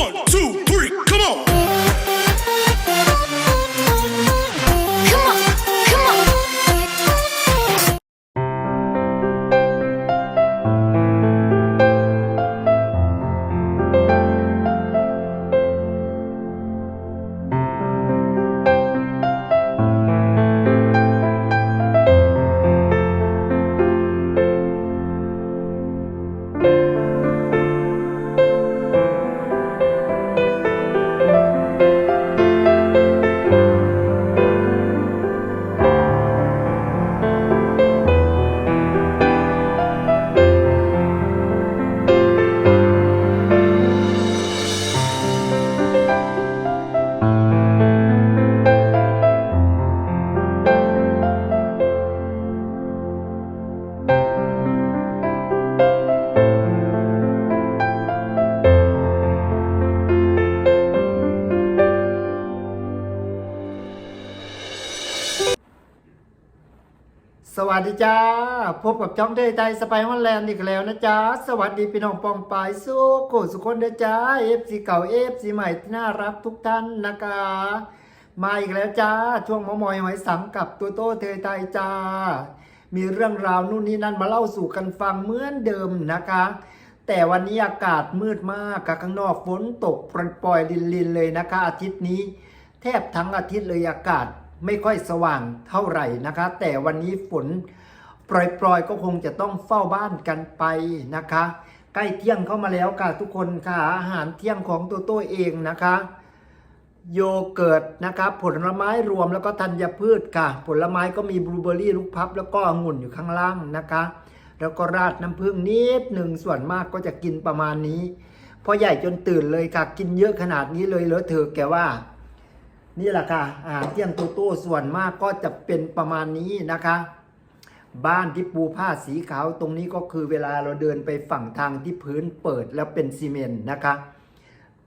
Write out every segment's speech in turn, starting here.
One, two, จ้า พบกับจ้องเดย์ไทยสไปฮอนแลนด์อีกแล้วนะจ๊ะสวัสดีพี่น้องปองปายสู้โกสุคนเด้อจ้าเอฟซีเก่าเอฟซีใหม่ที่น่ารักทุกท่านนะคะ มาอีกแล้วจ้า ช่วงหมอมอยหอยสังกับตัวโตเทยไทยจ้า มีเรื่องราวนู่นนี่นั่นมาเล่าสู่กันฟังเหมือนเดิมนะคะ แต่วันนี้อากาศมืดมากค่ะข้างนอกฝนตกปล่อยๆลินๆเลยนะคะ อาทิตย์นี้ แทบทั้งอาทิตย์เลยอากาศไม่ค่อยสว่างเท่าไหร่นะคะ แต่วันนี้ฝน ปล่อยๆ ก็คงจะต้องเฝ้าบ้านกันไปนะคะ ใกล้เที่ยงเข้ามาแล้วค่ะทุกคนค่ะอาหารเที่ยงของตัวตัวเองนะคะ โยเกิร์ตนะคะผลไม้รวมแล้วก็ธัญพืชค่ะ ผลไม้ก็มีบลูเบอรี่ลูกพับ แล้วก็องุ่นอยู่ข้างล่างนะคะ แล้วก็ราดน้ำผึ้งนิดหนึ่งส่วนมากก็จะกินประมาณนี้พอใหญ่จนตื่นเลยค่ะกินเยอะขนาดนี้เลยเหรอเธอแกว่า นี่แหละค่ะอาหารเที่ยงโตโต้ส่วนมากก็จะเป็นประมาณนี้นะคะ บ้านที่ปูผ้าสีขาวตรงนี้ก็คือเวลาเราเดินไปฝั่งทางที่พื้นเปิดแล้วเป็นซีเมนต์นะคะ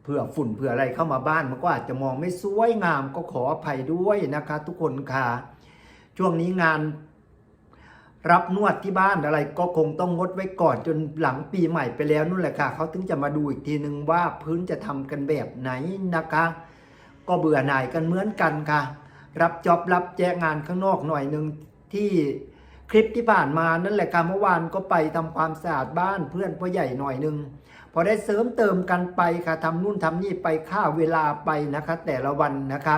เผื่อฝุ่นเผื่ออะไรเข้ามาบ้านมันก็อาจจะมองไม่สวยงามก็ขออภัยด้วยนะคะ ทุกคนค่ะ ช่วงนี้งานรับนวดที่บ้านอะไรก็คงต้องงดไว้ก่อนจนหลังปีใหม่ไปแล้วนู่นแหละค่ะเขาถึงจะมาดูอีกทีนึงว่าพื้นจะทำกันแบบไหนนะคะ ก็เบื่อหน่ายกันเหมือนกันค่ะ รับจอบรับแจ้งงานข้างนอกหน่อยหนึ่งที่ คลิปที่ผ่านมานั่นแหละค่ะเมื่อวานก็ไปทำความสะอาดบ้านเพื่อนพ่อใหญ่หน่อยหนึ่งพอได้เสริมเติมกันไปค่ะทำนู่นทำนี่ไปค่าเวลาไปนะคะ แต่ละวันนะคะ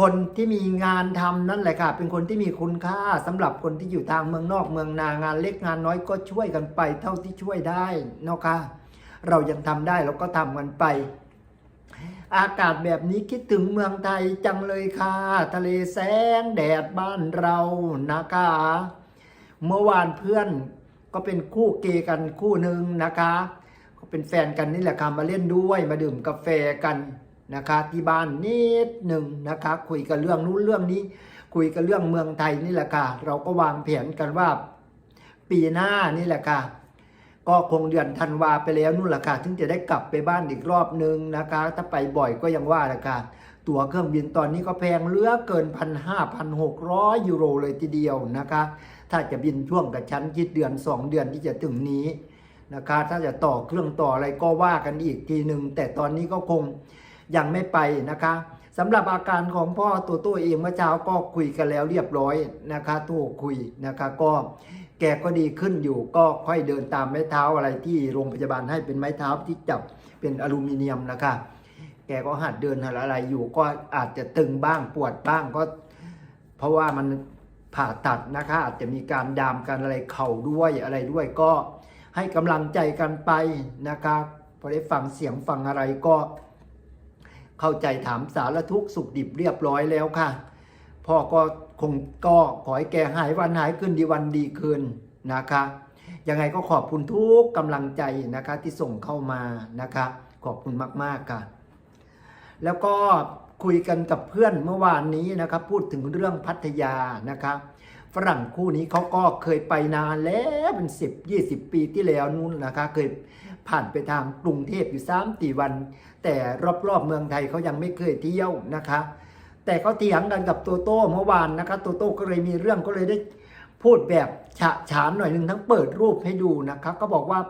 คนที่มีงานทำนั่นแหละค่ะ เป็นคนที่มีคุณค่าสำหรับคนที่อยู่ทางเมืองนอกเมืองนางานเล็กงานน้อยก็ช่วยกันไป เท่าที่ช่วยได้นะคะเรายังทำได้เราก็ทำกันไป อากาศแบบนี้คิดถึงเมืองไทยจังเลยค่ะ ทะเลแสงแดดบ้านเรานะคะ เมื่อวานเพื่อนก็เป็นคู่เกย์กันคู่หนึ่งนะคะก็เป็นแฟนกันนี่แหละค่ะมาเล่นด้วยมาดื่มกาแฟกันนะคะที่บ้านนิดหนึ่งนะคะ คุยกันเรื่องนู้นเรื่องนี้ คุยกันเรื่องเมืองไทยนี่แหละค่ะ เราก็วางแผนกันว่า ปีหน้านี่แหละค่ะ ก็คงเดือนธันวาไปแล้วนู่นแหละค่ะถึงจะได้กลับไปบ้านอีกรอบนึงนะคะ ถ้าไปบ่อยก็ยังว่าละค่ะตั๋วเครื่องบินตอนนี้ก็แพงเหลือเกินพันห้าพันหกร้อยยูโรเลยทีเดียวนะคะ ถ้าจะบินช่วงกับชั้นคิดเดือนสองเดือนที่จะถึงนี้นะคะ ถ้าจะต่อเครื่องต่ออะไรก็ว่ากันอีกทีหนึ่งแต่ตอนนี้ก็คงยังไม่ไปนะคะสำหรับอาการของพ่อตัวตัวเองเมื่อเช้าก็คุยกันแล้วเรียบร้อยนะคะโทรคุยนะคะก็ แกก็ดีขึ้นอยู่ก็ค่อยเดินตามไม้เท้าอะไรที่โรงพยาบาลให้เป็นไม้เท้าที่จับเป็นอลูมิเนียมนะคะ แกก็หัดเดินหัดอะไรอยู่ก็อาจจะตึงบ้างปวดบ้างก็ เพราะว่ามันผ่าตัดนะคะ อาจจะมีการดามกันอะไรเข่าด้วยอะไรด้วยก็ให้กำลังใจกันไปนะคะพอได้ฟังเสียงฟังอะไรก็ เข้าใจถามสารทุกข์สุขดิบเรียบร้อยแล้วค่ะพ่อก็ คงก็ขอให้แกหายวันหายขึ้นดีวันดีคืนนะคะ ยังไงก็ขอบคุณทุกกำลังใจนะคะที่ส่งเข้ามานะคะ ขอบคุณมาก ๆ ค่ะ แล้วก็คุยกันกับเพื่อนเมื่อวานนี้นะครับ พูดถึงเรื่องพัทยานะครับฝรั่งคู่นี้เขาก็เคยไปนานแล้วเป็นสิบยี่สิบปีที่แล้วนู้นนะคะ เคยผ่านไปทางกรุงเทพอยู่สามตีวัน แต่รอบๆเมืองไทยเขายังไม่เคยเที่ยวนะคะ แต่เขาเถียงกันกับโตโต้เมื่อวานนะคะโตโต้ก็เลยมีเรื่องก็เลยได้พูดแบบฉะฉานหน่อยหนึ่งทั้งเปิดรูปให้ดูนะครับ ก็บอกว่า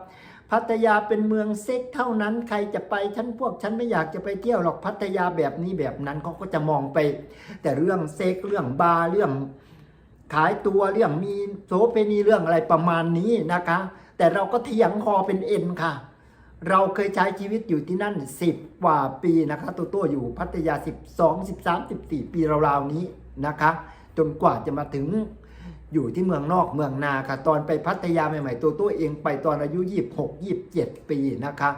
พัทยาเป็นเมืองเซ็กเท่านั้นใครจะไปฉันพวกฉันไม่อยากจะไปเที่ยวหรอกพัทยาแบบนี้แบบนั้นเขาก็จะมองไป แต่เรื่องเซ็กเรื่องบาร์เรื่องขายตัวเรื่องมีโสเภณีเรื่องอะไรประมาณนี้นะคะ แต่เราก็เถียงคอเป็นเอ็นค่ะ เราเคยใช้ชีวิตอยู่ที่นั่น 10 กว่าปีนะคะตัวตัวอยู่พัทยา 12 13 14 ปีราวๆนี้นะคะ จนกว่าจะมาถึงอยู่ที่เมืองนอกเมืองนาค่ะ ตอนไปพัทยาใหม่ๆ ตัวตัวเองไปตอนอายุ 26 27 ปีนะคะ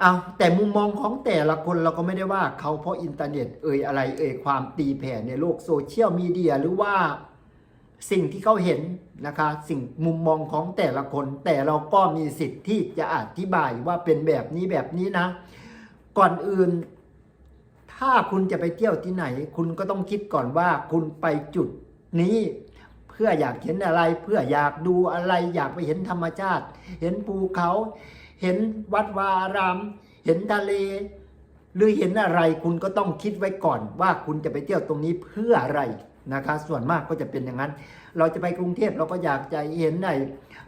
เอาแต่มุมมองของแต่ละคนเราก็ไม่ได้ว่าเขาเพราะอินเทอร์เน็ตเอ่ยอะไรเอ่ยความตีแผ่ในโลกโซเชียลมีเดียหรือว่า สิ่งที่เขาเห็นนะคะ สิ่งมุมมองของแต่ละคน แต่เราก็มีสิทธิ์ที่จะอธิบายว่าเป็นแบบนี้แบบนี้นะ ก่อนอื่น ถ้าคุณจะไปเที่ยวที่ไหน คุณก็ต้องคิดก่อนว่าคุณไปจุดนี้ เพื่ออยากเห็นอะไร เพื่ออยากดูอะไร อยากไปเห็นธรรมชาติ เห็นภูเขา เห็นวัดวาราม เห็นทะเลหรือเห็นอะไรคุณก็ต้องคิดไว้ก่อนว่าคุณจะไปเที่ยวตรงนี้เพื่ออะไร นะคะ ส่วนมากก็จะเป็นอย่างนั้น เราจะไปกรุงเทพเราก็อยากจะเห็นใน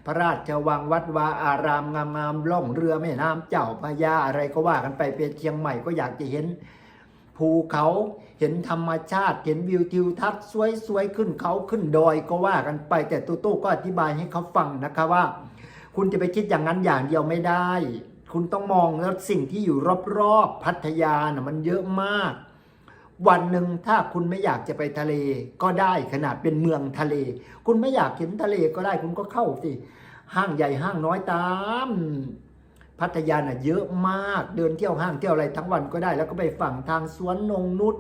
พระราชวังวัดวาอารามงามๆล่องเรือแม่น้ำเจ้าพระยาอะไรก็ว่ากันไปเป็นเชียงใหม่ก็อยากจะเห็นภูเขาเห็นธรรมชาติเห็นวิวทิวทัศน์สวยๆขึ้นเขาขึ้นดอยก็ว่ากันไป แต่ตู้ตู้ก็อธิบายให้เขาฟังนะคะว่า คุณจะไปคิดอย่างนั้นอย่างเดียวไม่ได้ คุณต้องมองแล้วสิ่งที่อยู่รอบๆพัทยานะ่ะมันเยอะมาก วันหนึ่งถ้าคุณไม่อยากจะไปทะเลก็ได้ขนาดเป็นเมืองทะเล คุณไม่อยากเห็นทะเลก็ได้คุณก็เข้าสิห้างใหญ่ห้างน้อยตามพัทยาน่ะเยอะมากเดินเที่ยวห้างเที่ยวอะไรทั้งวันก็ได้ แล้วก็ไปฝั่งทางสวนนงนุช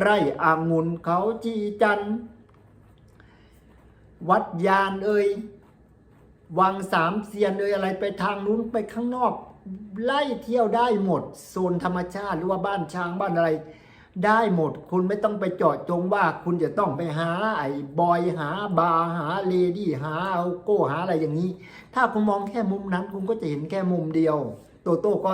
ไร่อางุนเขาจีจัน วัดยานเอ่ยวังสามเสียนเอ่ยอะไรไปทางนู้นไปข้างนอก ไล่เที่ยวได้หมด โซนธรรมชาติหรือว่าบ้านช้างบ้านอะไร ได้หมด คุณไม่ต้องไปเจาะจงว่าคุณจะต้องไปหาไอ้บอยหาบาร์หาเลดี้หาเอาโก้หาอะไรอย่างนี้ ถ้าคุณมองแค่มุมนั้น คุณก็จะเห็นแค่มุมเดียว โตโต้ก็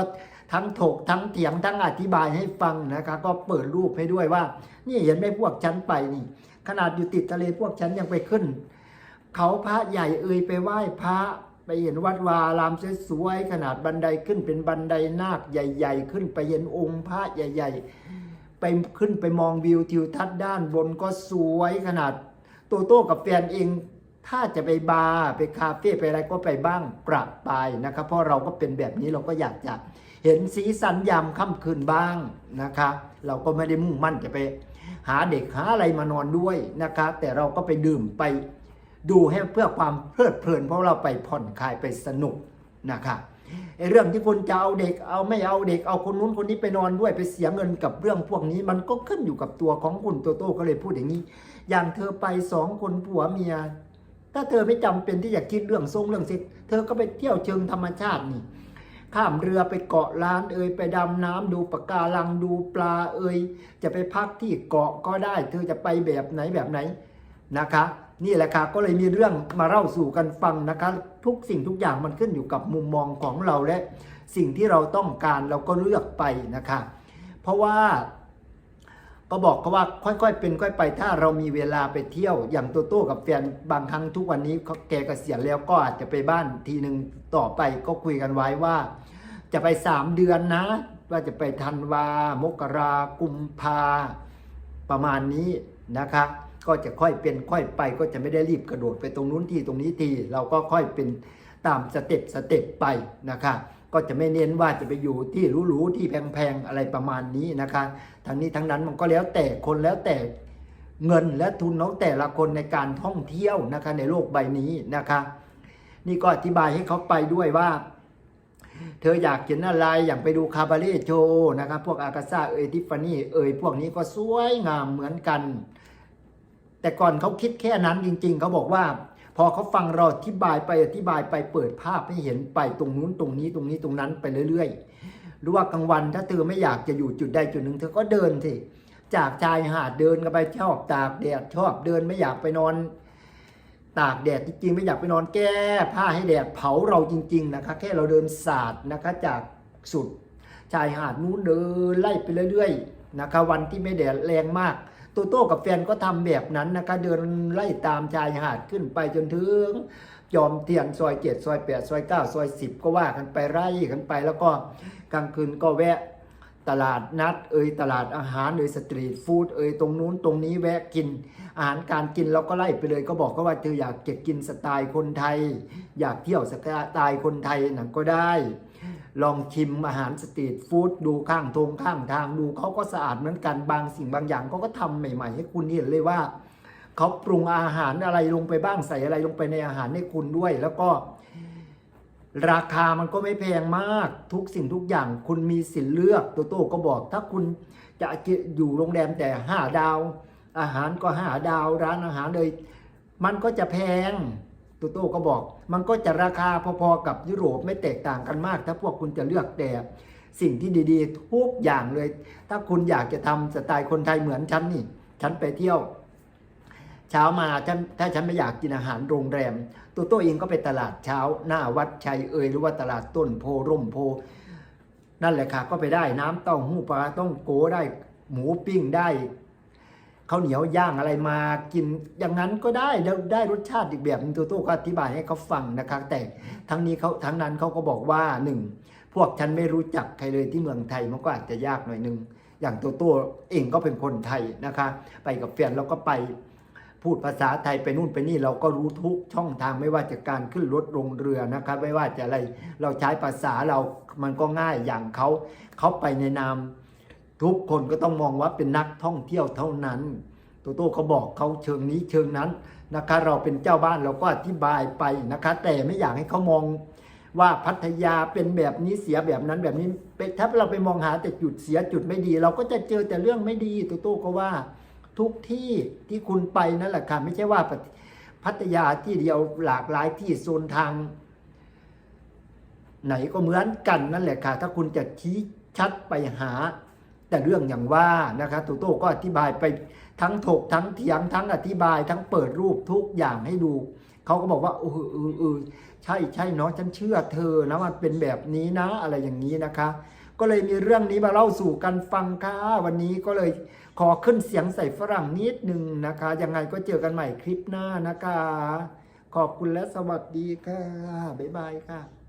ทั้งถกทั้งเถียงทั้งอธิบายให้ฟังนะคะก็เปิดรูปให้ด้วยว่า นี่เห็นไหมพวกฉันไปนี่ ขนาดอยู่ติดทะเลพวกฉันยังไปขึ้น เขาพระใหญ่เอ่ยไปไหว้พระไปเห็นวัดวารามสวยๆขนาดบันไดขึ้นเป็นบันไดนาคใหญ่ ๆ ขึ้นไปเห็นองค์พระใหญ่ ๆ ไปขึ้นไปมองวิวทิวทัศน์ด้านบนก็สวยขนาดโตโต้กับแฟนเอง ถ้าจะไปบาร์ไปคาเฟ่ไปอะไรก็ไปบ้างประปรายนะครับ เพราะเราก็เป็นแบบนี้เราก็อยากจะเห็นสีสันยามค่ำคืนบ้างนะคะ เราก็ไม่ได้มุ่งมั่นจะไปหาเด็กหาอะไรมานอนด้วยนะคะ แต่เราก็ไปดื่มไปดูให้เพื่อความเพลิดเพลิน เพราะเราไปผ่อนคลายไปสนุกนะคะ ไอ้เรื่องที่คุณจะเอาเด็กเอาไม่เอาเด็กเอาคนนู้นคนนี้ไปนอนด้วยไปเสียเงินกับเรื่องพวกนี้ มันก็ขึ้นอยู่กับตัวของคุณโตโต้ก็เลยพูดอย่างนี้ อย่างเธอไปสองคนผัวเมีย ถ้าเธอไม่จำเป็นที่อยากคิดเรื่องทรงเรื่องเซ็กเธอก็ไปเที่ยวเชิงธรรมชาตินี่ข้ามเรือไปเกาะล้านเอ่ยไปดำน้ำดูปะการังดูปลาเอ่ยจะไปพักที่เกาะก็ได้ เธอจะไปแบบไหนแบบไหนนะคะ นี่แหละค่ะก็เลยมีเรื่องมาเล่าสู่กันฟังนะคะ ทุกสิ่งทุกอย่างมันขึ้นอยู่กับมุมมองของเราและสิ่งที่เราต้องการเราก็เลือกไปนะคะ เพราะว่าก็บอกเขาว่าค่อยๆเป็นค่อยไป ถ้าเรามีเวลาไปเที่ยวอย่างโตโต้กับแฟนบางครั้งทุกวันนี้เขาแกเกษียณแล้วก็อาจจะไปบ้านทีหนึ่งต่อไปก็คุยกันไว้ว่า จะไปสามเดือนนะ ว่าจะไปธันวา มกรากุมภาประมาณนี้นะคะ ก็จะค่อยเป็นค่อยไปก็จะไม่ได้รีบกระโดดไปตรงนู้นทีตรงนี้ทีเราก็ค่อยเป็นตามสเต็ปสเต็ปไปนะคะก็จะไม่เน้นว่าจะไปอยู่ที่หรูๆที่แพงๆอะไรประมาณนี้นะคะทั้งนี้ทั้งนั้นมันก็แล้วแต่คนแล้วแต่เงินและทุนของแต่ละคนในการท่องเที่ยวนะคะในโลกใบนี้นะคะนี่ก็อธิบายให้เขาไปด้วยว่า เธออยากเห็นอะไรอย่างไปดูคาบาเล่โชว์นะครับพวกอากาซ่าเอยทิฟฟานี่เอยพวกนี้ก็สวยงามเหมือนกัน แต่ก่อนเขาคิดแค่นั้นจริง ๆ เขาบอกว่า พอเขาฟังเราอธิบายไปอธิบายไปเปิดภาพให้เห็นไปตรงนู้นตรงนี้ตรงนี้ตรงนั้นไปเรื่อยๆ หรือว่ากลางวันถ้าเธอไม่อยากจะอยู่จุดใดจุดหนึ่ง เธอก็เดินสิจากชายหาดเดินกันไปชอบตากแดดชอบเดินไม่อยากไปนอน ตากแดดจริงๆ ไม่อยากไปนอนแก้ผ้าให้แดดเผาเราจริง ๆ นะคะ แค่เราเดินสาดนะคะจากสุดชายหาดนู้นเดินไล่ไปเรื่อย ๆ นะคะ วันที่ไม่แดดแรงมาก โตโต้กับแฟนก็ทำแบบนั้นนะคะ เดินไล่ตามชายหาดขึ้นไปจนถึงจอมเทียนซอยเจ็ดซอยแปดซอยเก้าซอยสิบก็ว่ากันไปไร่กันไป แล้วก็กลางคืนก็แวะตลาดนัด เอ่ยตลาดอาหารเอ่ยสตรีทฟู้ดเอ่ยตรงนู้นตรงนี้แวะกิน อาหารการกินเราก็ไล่ไปเลย ก็บอกเขาว่าเธออยากจะกินสไตล์คนไทย อยากเที่ยวสไตล์คนไทยนั่นก็ได้ ลองชิมอาหารสตรีทฟู้ดดูข้างทงข้างทางดูเขาก็สะอาดเหมือนกันบางสิ่งบางอย่างเขาก็ทำใหม่ ๆ ให้คุณเห็นเลยว่าเขาปรุงอาหารอะไรลงไปบ้างใส่อะไรลงไปในอาหารให้คุณด้วย แล้วก็ ราคามันก็ไม่แพงมากทุกสิ่งทุกอย่าง คุณมีสิทธิ์เลือกโตโต้ก็บอก ถ้าคุณจะอยู่โรงแรมแต่ห้าดาว อาหารก็ห้าดาวร้านอาหารเลย มันก็จะแพง ตโต้ก็บอก มันก็จะราคาพอๆกับยุโรปไม่แตกต่างกันมาก ถ้าพวกคุณจะเลือกแต่สิ่งที่ดีๆ ทุกอย่างเลย ถ้าคุณอยากจะทำสไตล์คนไทยเหมือนฉันนี่ ฉันไปเที่ยว เช้ามาฉันถ้าฉันไม่อยากกินอาหารโรงแรมตัวโต้เองก็ไปตลาดเช้า หน้าวัดชัยเอยหรือว่าตลาดต้นโพร่มโพ นั่นแหละค่ะก็ไปได้น้ำเต้าหู้ปลาต้องโกได้หมูปิ้งได้ ข้าวเหนียวย่างอะไรมากินอย่างนั้นก็ได้แล้วได้รสชาติอีกแบบหนึงตัวโต้ก็อธิบายให้เขาฟังนะคะแต่ทั้งนี้เขาทั้งนั้นเขาก็บอกว่าหนึ่งพวกฉันไม่รู้จักใครเลยที่เมืองไทยมันก็อาจจะยากหน่อยหนึงอย่างตัวโต้เองก็เป็นคนไทยนะคะ ไปกับแฟนเราก็ไปพูดภาษาไทยไปนู่นไปนี่เราก็รู้ทุกช่องทางไม่ว่าจะการขึ้นรถลงเรือนะครับไม่ว่าจะอะไรเราใช้ภาษาเรามันก็ง่ายอย่างเขาเขาไปในนาม ทุกคนก็ต้องมองว่าเป็นนักท่องเที่ยวเท่านั้น โตโต้เขาบอกเขาเชิงนี้เชิงนั้นนะคะ เราเป็นเจ้าบ้านเราก็อธิบายไปนะคะ แต่ไม่อยากให้เขามองว่าพัทยาเป็นแบบนี้เสียแบบนั้นแบบนี้ถ้าเราไปมองหาแต่จุดเสียจุดไม่ดี เราก็จะเจอแต่เรื่องไม่ดีโตโต้ก็ว่าทุกที่ที่คุณไปนั่นแหละค่ะไม่ใช่ว่าพัทยาที่เดียวหลากหลายที่โซนทาง ไหนก็เหมือนกันนั่นแหละค่ะ ถ้าคุณจะชี้ชัดไปหา แต่เรื่องอย่างว่านะคะตูโต้ก็อธิบายไปทั้งถกทั้งเถียงทั้งอธิบาย ทั้งเปิดรูปทุกอย่างให้ดูเขาก็บอกว่าเออเออเออใช่ใช่เนาะฉันเชื่อเธอนะมันเป็นแบบนี้นะอะไรอย่างนี้นะคะ ก็เลยมีเรื่องนี้มาเล่าสู่กันฟังค่ะวันนี้ก็เลยขอขึ้นเสียงใส่ฝรั่งนิดนึงนะคะ ยังไงก็เจอกันใหม่คลิปหน้านะคะ ขอบคุณและสวัสดีค่ะบ๊ายบายค่ะ